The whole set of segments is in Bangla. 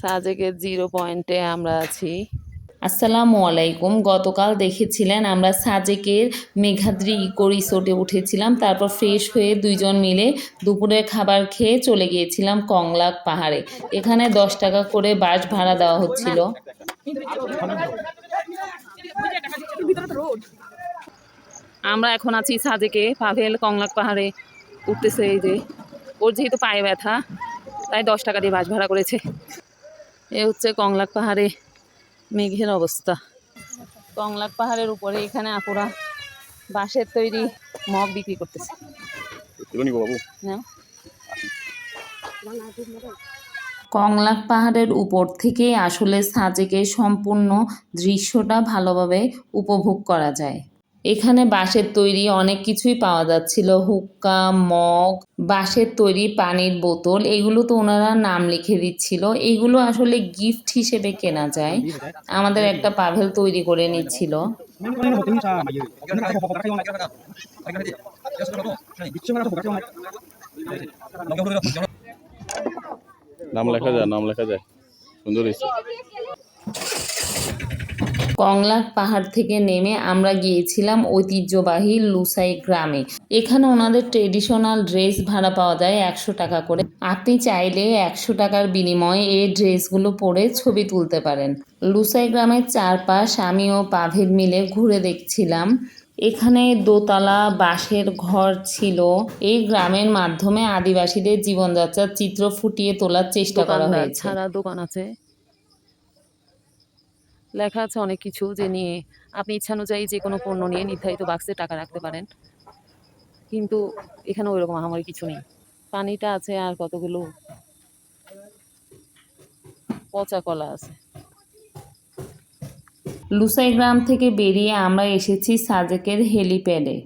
সাজেকের জিরো পয়েন্টে আমরা আছি। আসসালামু আলাইকুম। গতকাল দেখেছিলেন আমরা সাজেকের মেঘাদ্রি ইকো রিসোর্টে উঠেছিলাম, তারপর ফ্রেশ হয়ে দুইজন মিলে দুপুরের খাবার খেয়ে চলে গিয়েছিলাম কংলাক পাহাড়ে। এখানে দশ টাকা করে বাস ভাড়া দেওয়া হচ্ছিল। আমরা এখন আছি সাজেকে পাভেল কংলাক পাহাড়ে উঠতেছে এই যে। ওর যেহেতু পায়ে ব্যথা, তাই দশ টাকা দিয়ে বাস ভাড়া করেছে। এ হচ্ছে কংলাক পাহাড়ে মেঘের অবস্থা। কংলাক পাহাড়ের উপরে এখানে আপুরা বাঁশের তৈরি মগ বিক্রি করতেছে। বাবু। না কংলাক পাহাড়ের উপর থেকে আসলে সাজেকের সম্পূর্ণ দৃশ্যটা ভালোভাবে উপভোগ করা যায়। এখানে বাঁশের তৈরি অনেক কিছুই পাওয়া যাচ্ছিল। হুক্কা, মগ, বাঁশের তৈরি পানির বোতল, এগুলো তো ওনারা নাম লিখে দিচ্ছিল। এগুলো আসলে গিফট হিসেবে কেনা যায়। আমাদের একটা পাভেল তৈরি করে নিচ্ছিল। নাম লেখা যায়, নাম লেখা যায়। সুন্দর। কংলাক পাহাড় থেকে নেমে আমরা গিয়েছিলাম ঐতিহ্যবাহী লুসাই গ্রামে। এখানে ওনাদের ট্রেডিশনাল ড্রেস ভাড়া পাওয়া যায় একশো টাকা করে। আপনি চাইলে একশো টাকার বিনিময়ে এই ড্রেসগুলো পরে ছবি তুলতে পারেন। লুসাই গ্রামের চারপাশ আমি ও পাভেদ মিলে ঘুরে দেখছিলাম। এখানে দোতলা বাঁশের ঘর ছিল। এই গ্রামের মাধ্যমে আদিবাসীদের জীবনযাত্রার চিত্র ফুটিয়ে তোলার চেষ্টা করা হয়েছে। দোকান আছে। লেখা আছে অনেক কিছু যে নিয়ে আপনি ইচ্ছানুযায়ী যে কোনো পণ্য নিয়ে নির্ধারিত বাক্সে টাকা রাখতে পারেন। কিন্তু এখানে ওইরকম আহামরি কিছু নেই। পানিটা আছে আর কতগুলো পচা কলা আছে। লুসাই গ্রাম থেকে বেরিয়ে আমরা এসেছি সাজেকের হেলিপ্যাডে।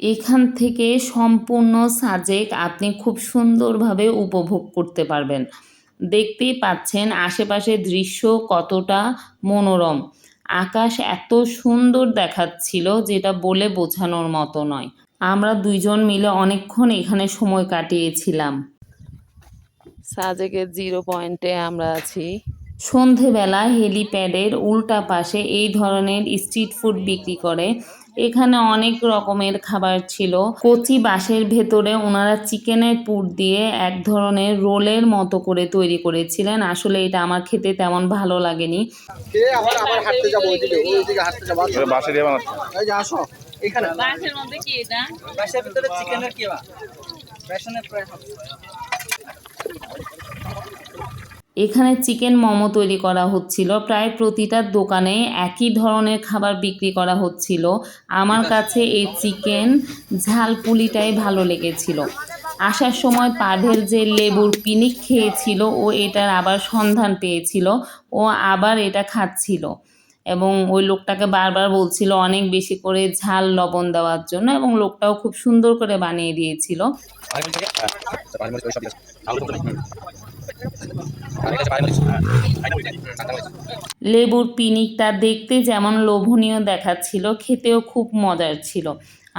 এখান থেকে সম্পূর্ণ সাজেক আপনি খুব সুন্দরভাবে উপভোগ করতে পারবেন। দেখতেই পাচ্ছেন আশেপাশের দৃশ্য কতটা মনোরম। আকাশ এত সুন্দর দেখাচ্ছিল যেটা বলে বোঝানোর মতো নয়। আমরা দুইজন মিলে অনেকক্ষণ এখানে সময় কাটিয়েছিলাম। সাজেকের জিরো পয়েন্টে আমরা আছি। সন্ধেবেলা হেলিপ্যাডের উল্টা পাশে এই ধরনের স্ট্রিট ফুড বিক্রি করে এখানে অনেক রকমের খাবার ছিল। কচি বাঁশের ভেতরে ওনারা চিকেনের পুর দিয়ে এক ধরনের রোলের মতো করে তৈরি করেছিলেন। আসলে এটা আমার খেতে তেমন ভালো লাগেনি। কে আবার আবার হাঁটতে যাব ওইদিকে ওইদিকে হাঁটতে যাব আসো। এটা বাঁশে দিয়ে বানাচ্ছে। এই যে আসো এখানে। বাসের মধ্যে কি এটা? বাসার ভিতরে চিকেনের কেবা বেসনের প্রায় হবে। এখানে চিকেন মোমো তৈরি করা হচ্ছিল প্রায় প্রতিটা দোকানে একই ধরনের খাবার বিক্রি করা হচ্ছিল আমার কাছে এই চিকেন ঝাল পুলিটাই ভালো লেগেছিল আসার সময় পাভেল যে লেবুর পিনিক খেয়েছিল ও এটার আবার সন্ধান পেয়েছিল ও আবার এটা খাচ্ছিল এবং ওই লোকটাকে বারবার বলছিল অনেক বেশি করে ঝাল লবণ দেওয়ার জন্য এবং লোকটাও খুব সুন্দর করে বানিয়ে দিয়েছিল লেবুর পিনিকটা দেখতে যেমন লোভনীয় দেখাচ্ছিল, খেতেও খুব মজার ছিল।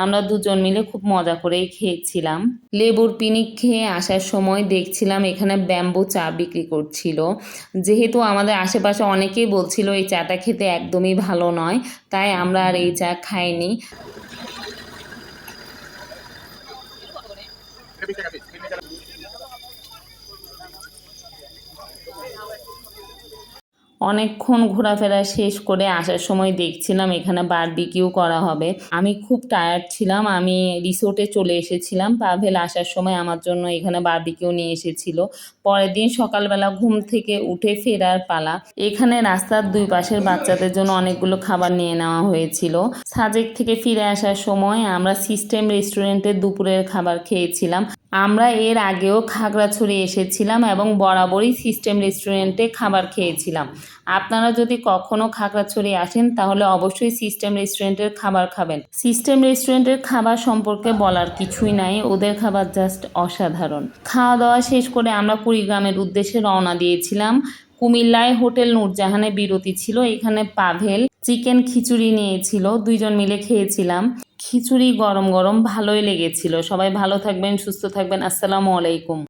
আমরা দুজন মিলে খুব মজা করেই খেয়েছিলাম। লেবুর পিনিক খেয়ে আসার সময় দেখছিলাম এখানে ব্যাম্বু চা বিক্রি করছিল। যেহেতু আমাদের আশেপাশে অনেকেই বলছিল, এই চাটা খেতে একদমই ভালো নয়। তাই আমরা আর এই চা খাইনি। অনেকক্ষণ ঘোরাফেরা শেষ করে আসার সময় দেখছিলাম এখানে বারবিকিউ করা হবে। আমি খুব টায়ার্ড ছিলাম, আমি রিসোর্টে চলে এসেছিলাম। পাভেল আসার সময় আমার জন্য এখানে বারবিকিউ নিয়ে এসেছিল। পরের দিন সকালবেলা ঘুম থেকে উঠে ফেরার পালা। এখানে রাস্তার দুই পাশের বাচ্চাদের জন্য অনেকগুলো খাবার নিয়ে নেওয়া হয়েছিল। সাজেক থেকে ফিরে আসার সময় আমরা সিস্টেম রেস্টুরেন্টে দুপুরের খাবার খেয়েছিলাম। আমরা এর আগেও খাগড়াছড়ি এসেছিলাম এবং বরাবরই সিস্টেম রেস্টুরেন্টে খাবার খেয়েছিলাম। আপনারা যদি কখনো খাগড়াছড়ি আসেন, তাহলে অবশ্যই সিস্টেম রেস্টুরেন্টের খাবার খাবেন। সিস্টেম রেস্টুরেন্টের খাবার সম্পর্কে বলার কিছুই নাই, ওদের খাবার জাস্ট অসাধারণ। খাওয়া দাওয়া শেষ করে আমরা কুড়িগ্রামের উদ্দেশ্যে রওনা দিয়েছিলাম। কুমিল্লায় হোটেল নূরজাহানে বিরতি ছিল, এখানে পাভেল চিকেন খিচুড়ি নিয়েছিল, দুইজন মিলে খেয়েছিলাম। খিচুড়ি গরম গরম ভালোই লেগেছিল। সবাই ভালো থাকবেন সুস্থ থাকবেন। আসসালামু আলাইকুম।